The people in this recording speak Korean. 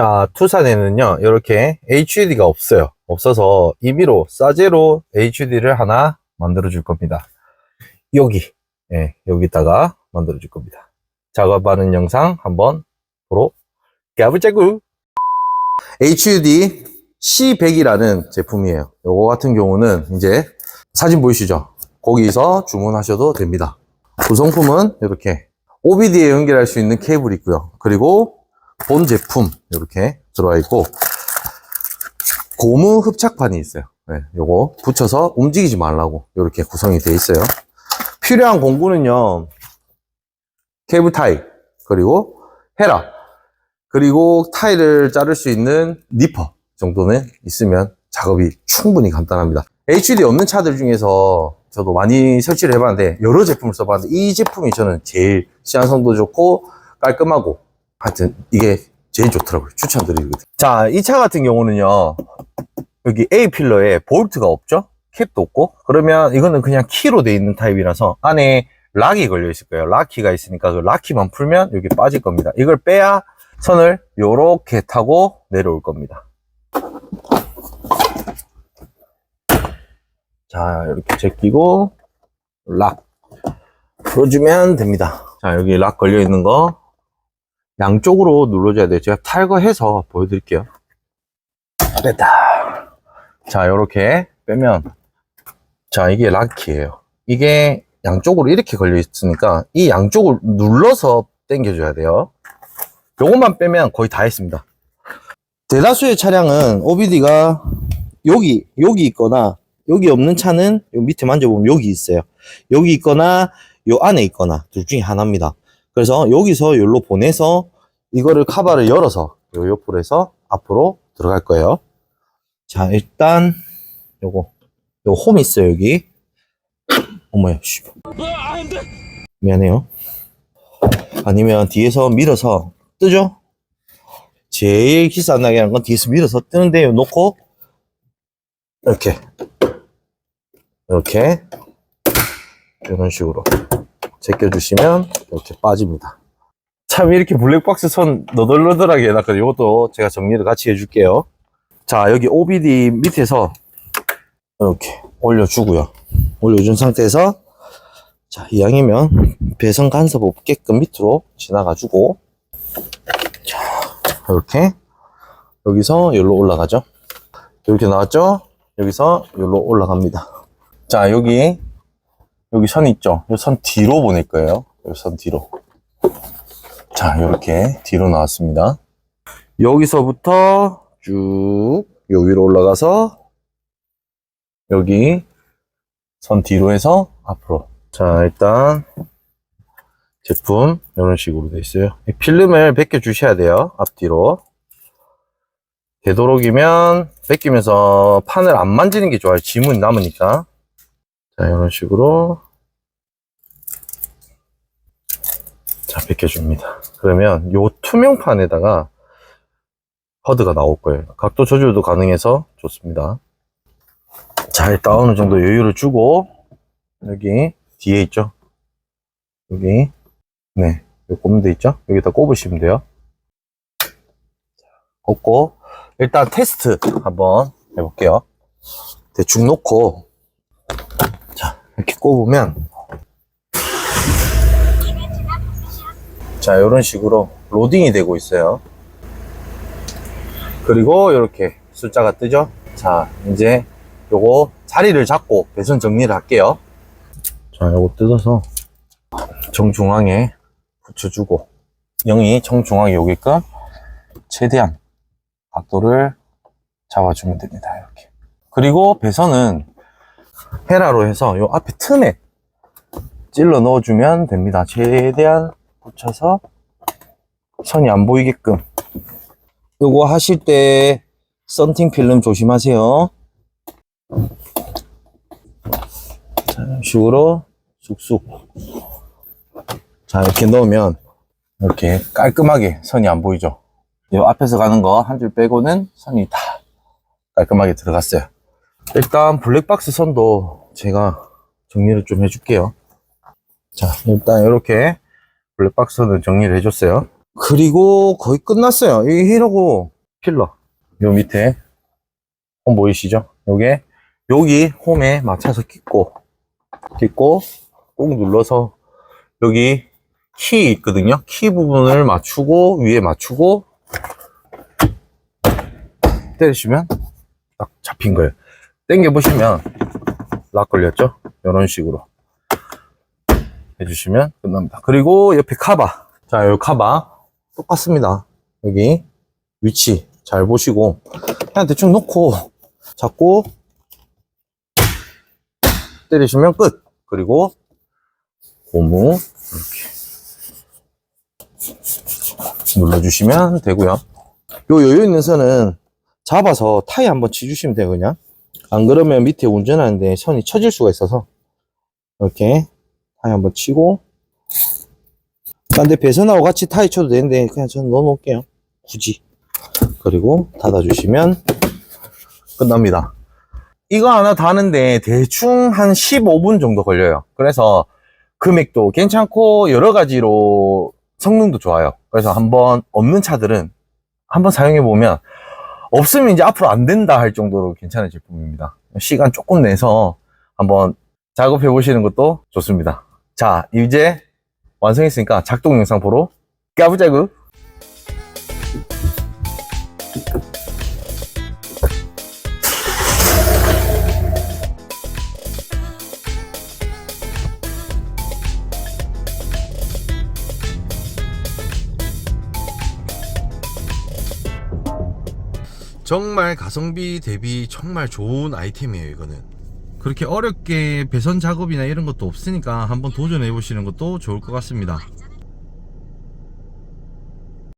자, 투산에는요, 이렇게 HUD가 없어요. 없어서 임의로 싸제로 HUD를 하나 만들어 줄 겁니다. 여기, 예, 여기다가 만들어 줄 겁니다. 작업하는 영상 한번 보러 가보자구! HUD C100이라는 제품이에요. 요거 같은 경우는 이제 사진 보이시죠? 거기서 주문하셔도 됩니다. 구성품은 이렇게 OBD에 연결할 수 있는 케이블이 있고요. 그리고 본 제품 이렇게 들어와 있고 고무 흡착판이 있어요. 네, 요거 붙여서 움직이지 말라고 이렇게 구성이 되어 있어요. 필요한 공구는요. 케이블 타이 그리고 헤라 그리고 타일을 자를 수 있는 니퍼 정도는 있으면 작업이 충분히 간단합니다. HUD 없는 차들 중에서 저도 많이 설치를 해봤는데 여러 제품을 써봤는데 이 제품이 저는 제일 시한성도 좋고 깔끔하고 하여튼 이게 제일 좋더라고요. 추천드리거든요. 자, 이 차 같은 경우는요. 여기 A 필러에 볼트가 없죠? 캡도 없고 그러면 이거는 그냥 키로 돼 있는 타입이라서 안에 락이 걸려 있을 거예요. 락키가 있으니까 그 락키만 풀면 여기 빠질 겁니다. 이걸 빼야 선을 요렇게 타고 내려올 겁니다. 자, 이렇게 제끼고 락 풀어주면 됩니다. 자, 여기 락 걸려 있는 거 양쪽으로 눌러줘야 돼요. 제가 탈거해서 보여드릴게요. 됐다. 자, 요렇게 빼면 자, 이게 락키예요. 이게 양쪽으로 이렇게 걸려 있으니까 이 양쪽을 눌러서 당겨줘야 돼요. 요것만 빼면 거의 다 했습니다. 대다수의 차량은 OBD가 여기, 여기 있거나 여기 없는 차는 요 밑에 만져보면 여기 있어요. 여기 있거나 요 안에 있거나 둘 중에 하나입니다. 그래서 여기서 여기로 보내서 이거를 카바를 열어서 요 옆으로 해서 앞으로 들어갈 거예요. 자, 일단 요거 요홈 있어요, 여기. 어머야, 씨. 미안해요. 아니면 뒤에서 밀어서 뜨죠? 제일 기스 안 나게 하는 건 뒤에서 밀어서 뜨는데 놓고 이렇게 이렇게 이런 식으로 제껴주시면 이렇게 빠집니다. 참 이렇게 블랙박스 선 너덜너덜하게 해놨거든요. 이것도 제가 정리를 같이 해줄게요. 자 여기 OBD 밑에서 이렇게 올려주고요. 올려준 상태에서 자 이왕이면 배선 간섭 없게끔 밑으로 지나가주고 자 이렇게 여기서 여기로 올라가죠. 이렇게 나왔죠? 여기서 여기로 올라갑니다. 자, 여기, 여기 선 있죠? 이 선 뒤로 보낼 거예요. 이 선 뒤로. 자, 이렇게 뒤로 나왔습니다. 여기서부터 쭉, 요 위로 올라가서, 여기, 선 뒤로 해서 앞으로. 자, 일단, 제품, 이런 식으로 돼 있어요. 이 필름을 벗겨 주셔야 돼요. 앞뒤로. 되도록이면 벗기면서 판을 안 만지는 게 좋아요. 지문이 남으니까. 자, 이런 식으로. 자, 벗겨줍니다. 그러면 요 투명판에다가 허드가 나올 거예요. 각도 조절도 가능해서 좋습니다. 자, 일단 어느 정도 여유를 주고, 여기 뒤에 있죠? 여기. 네. 요 꼽는 데 있죠? 여기다 꼽으시면 돼요. 꼽고, 일단 테스트 한번 해볼게요. 대충 놓고, 자, 이렇게 꼽으면, 자, 이런 식으로 로딩이 되고 있어요. 그리고 이렇게 숫자가 뜨죠? 자, 이제 요거 자리를 잡고 배선 정리를 할게요. 자, 요거 뜯어서 정중앙에 붙여주고, 0이 정중앙에 오게끔 최대한 각도를 잡아주면 됩니다. 이렇게. 그리고 배선은 헤라로 해서 요 앞에 틈에 찔러 넣어주면 됩니다. 최대한 붙여서 선이 안 보이게끔. 요거 하실 때 썬팅 필름 조심하세요. 자, 이런 식으로 쑥쑥. 자, 이렇게 넣으면 이렇게 깔끔하게 선이 안 보이죠. 이 앞에서 가는 거 한 줄 빼고는 선이 다 깔끔하게 들어갔어요. 일단 블랙박스 선도 제가 정리를 좀 해줄게요. 자, 일단 이렇게 블랙박스는 정리를 해줬어요. 그리고 거의 끝났어요. 이 이러고 필러. 요 밑에 홈 보이시죠? 요게 여기 홈에 맞춰서 끼고 끼고 꾹 눌러서 여기 키 있거든요. 키 부분을 맞추고 위에 맞추고 때리시면 딱 잡힌 거예요. 당겨 보시면 락 걸렸죠? 이런 식으로 해주시면 끝납니다. 그리고 옆에 카바. 자, 요 카바 똑같습니다. 여기 위치 잘 보시고 그냥 대충 놓고 잡고 때리시면 끝. 그리고 고무 이렇게 눌러주시면 되고요. 요 여유 있는 선은 잡아서 타이 한번 치주시면 돼요, 그냥. 안 그러면 밑에 운전하는데 선이 처질 수가 있어서 이렇게 타이 한번 치고 근데 배선하고 같이 타이 쳐도 되는데 그냥 저는 넣어 놓을게요. 굳이. 그리고 닫아주시면 끝납니다. 이거 하나 다는데 대충 한 15분 정도 걸려요. 그래서 금액도 괜찮고 여러 가지로 성능도 좋아요. 그래서 한번 없는 차들은 한번 사용해 보면 없으면 이제 앞으로 안 된다 할 정도로 괜찮은 제품입니다. 시간 조금 내서 한번 작업해 보시는 것도 좋습니다. 자, 이제 완성했으니까 작동 영상 보러 가보자구. 정말 가성비 대비 정말 좋은 아이템이에요 이거는 그렇게 어렵게 배선 작업이나 이런 것도 없으니까 한번 도전해 보시는 것도 좋을 것 같습니다